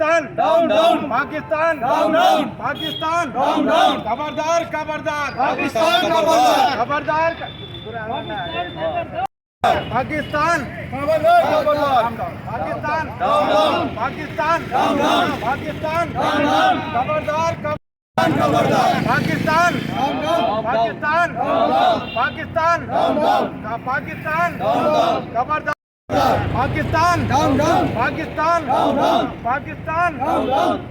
Pakistan down down Pakistan down down Pakistan down down खबरदार खबरदार पाकिस्तान खबरदार खबरदार पाकिस्तान खबरदार खबरदार Pakistan down down Pakistan down down Pakistan down down खबरदार खबरदार खबरदार Pakistan down down Pakistan down down Pakistan down down Pakistan down down खबरदार పాకిస్తాన్. పాకిస్తాన్. పాకిస్తాన్.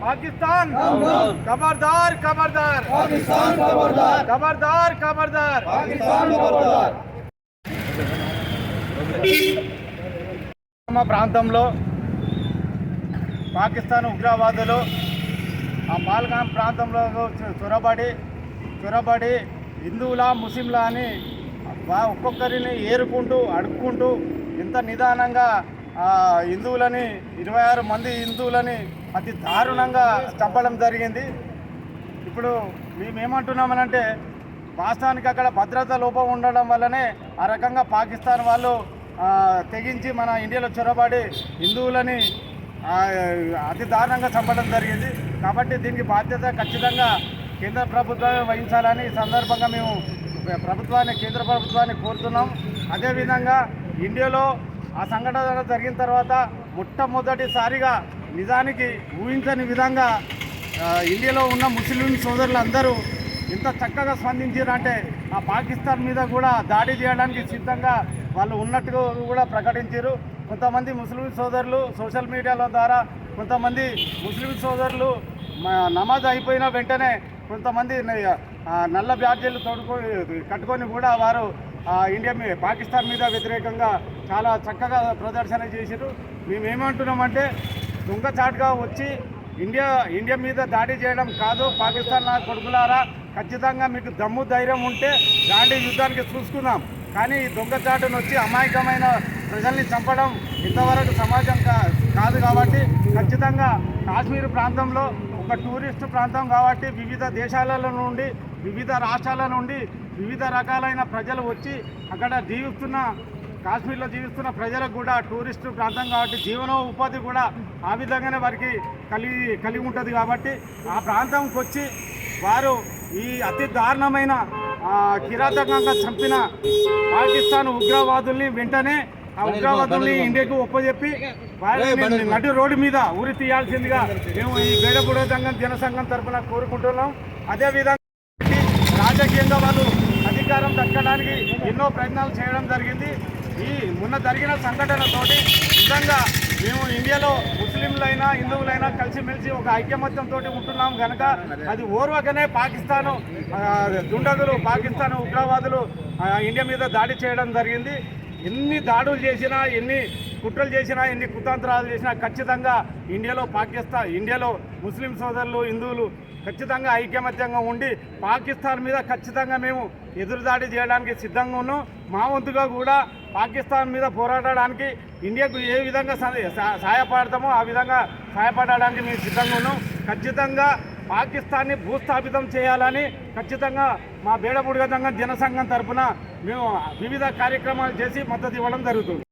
పాకిస్తాన్. ఖబర్దార్ ఖబర్దార్ ఖబర్దార్ ఖబర్దార్ మా ప్రాంతంలో పాకిస్తాన్ ఉగ్రవాదులు ఆ పాల్గాం ప్రాంతంలో చొరబడి చొరబడి హిందువుల ముస్లింలా అని ఒక్కొక్కరిని ఏరుకుంటూ అడుక్కుంటూ ఇంత నిదానంగా హిందువులని ఇరవై ఆరు మంది హిందువులని అతి దారుణంగా చంపడం జరిగింది. ఇప్పుడు మేమేమంటున్నామనంటే వాస్తవానికి అక్కడ భద్రత లోపం ఉండడం వల్లనే ఆ రకంగా పాకిస్తాన్ వాళ్ళు తెగించి మన ఇండియాలో చొరబడి హిందువులని అతి దారుణంగా చంపడం జరిగింది. కాబట్టి దీనికి బాధ్యత ఖచ్చితంగా కేంద్ర ప్రభుత్వమే వహించాలని ఈ సందర్భంగా మేము ప్రభుత్వాన్ని కేంద్ర ప్రభుత్వాన్ని కోరుతున్నాం. అదేవిధంగా ఇండియాలో ఆ సంఘటన జరిగిన తర్వాత మొట్టమొదటిసారిగా నిజానికి ఊహించని విధంగా ఇండియాలో ఉన్న ముస్లిం సోదరులందరూ ఇంత చక్కగా స్పందించారంటే ఆ పాకిస్తాన్ మీద కూడా దాడి చేయడానికి సిద్ధంగా వాళ్ళు ఉన్నట్టు కూడా ప్రకటించారు. కొంతమంది ముస్లిం సోదరులు సోషల్ మీడియాల ద్వారా కొంతమంది ముస్లిం సోదరులు నమాజ్ అయిపోయిన వెంటనే కొంతమంది నల్ల బ్యాడ్జీలు తోడుకొని కట్టుకొని కూడా వారు ఇండియా మీద పాకిస్తాన్ మీద వ్యతిరేకంగా చాలా చక్కగా ప్రదర్శన చేశారు మేమేమంటున్నామంటే దొంగచాటుగా వచ్చి ఇండియా ఇండియా మీద దాడి చేయడం కాదు పాకిస్తాన్ నా కొడుకులారా ఖచ్చితంగా మీకు దమ్ము ధైర్యం ఉంటే దాండి యుద్ధానికి చూసుకుందాం. కానీ ఈ దొంగచాటును వచ్చి అమాయకమైన ప్రజల్ని చంపడం ఇంతవరకు సమాజం కాదు కాబట్టి ఖచ్చితంగా కాశ్మీర్ ప్రాంతంలో ఒక టూరిస్ట్ ప్రాంతం కాబట్టి వివిధ దేశాల నుండి వివిధ రాష్ట్రాల నుండి వివిధ రకాలైన ప్రజలు వచ్చి అక్కడ జీవిస్తున్న కాశ్మీర్లో జీవిస్తున్న ప్రజలకు కూడా టూరిస్ట్ ప్రాంతం కాబట్టి జీవనో ఉపాధి కూడా ఆ విధంగానే వారికి కలిగి కలిగి ఉంటుంది కాబట్టి ఆ ప్రాంతంకి వచ్చి వారు ఈ అతి దారుణమైన కిరాతకంగా చంపిన పాకిస్తాన్ ఉగ్రవాదుల్ని వెంటనే ఆ ఉగ్రవాదుల్ని ఇండియాకు ఒప్పజెప్పి వారిని నడి రోడ్డు మీద ఉరి తీయాల్సిందిగా మేము ఈ బేడపూడ సంఘం జనసంఘం తరఫున కోరుకుంటున్నాం. అదేవిధంగా రాజకీయంగా వాళ్ళు అధికారం దక్కడానికి ఎన్నో ప్రయత్నాలు చేయడం జరిగింది. ఈ మొన్న జరిగిన సంఘటనతోటి నిజంగా మేము ఇండియాలో ముస్లింలైనా హిందువులైనా కలిసిమెలిసి ఒక ఐక్యమత్యంతో ఉంటున్నాం కనుక అది ఓర్వకనే పాకిస్తాను దుండగులు పాకిస్తాన్ ఉగ్రవాదులు ఆ, ఇండియా మీద దాడి చేయడం జరిగింది. ఎన్ని దాడులు చేసినా ఎన్ని కుట్రలు చేసినా ఎన్ని కుతంత్రాలు చేసినా ఖచ్చితంగా ఇండియాలో పాకిస్తాన్ ఇండియాలో ముస్లిం సోదరులు హిందువులు ఖచ్చితంగా ఐకమత్యంగా ఉండి పాకిస్తాన్ మీద ఖచ్చితంగా మేము ఎదురుదాడి చేయడానికి సిద్ధంగా ఉన్నాం. మా వంతుగా కూడా పాకిస్తాన్ మీద పోరాడడానికి ఇండియాకు ఏ విధంగా సహ- సహాయపడతామో ఆ విధంగా సహాయపడడానికి మేము సిద్ధంగా ఉన్నాం. ఖచ్చితంగా పాకిస్తాన్ని భూస్థాపితం చేయాలని ఖచ్చితంగా మా బేడబుడిగ సంఘం జనసంఘం తరఫున మేము వివిధ కార్యక్రమాలు చేసి మద్దతు ఇవ్వడం జరుగుతుంది.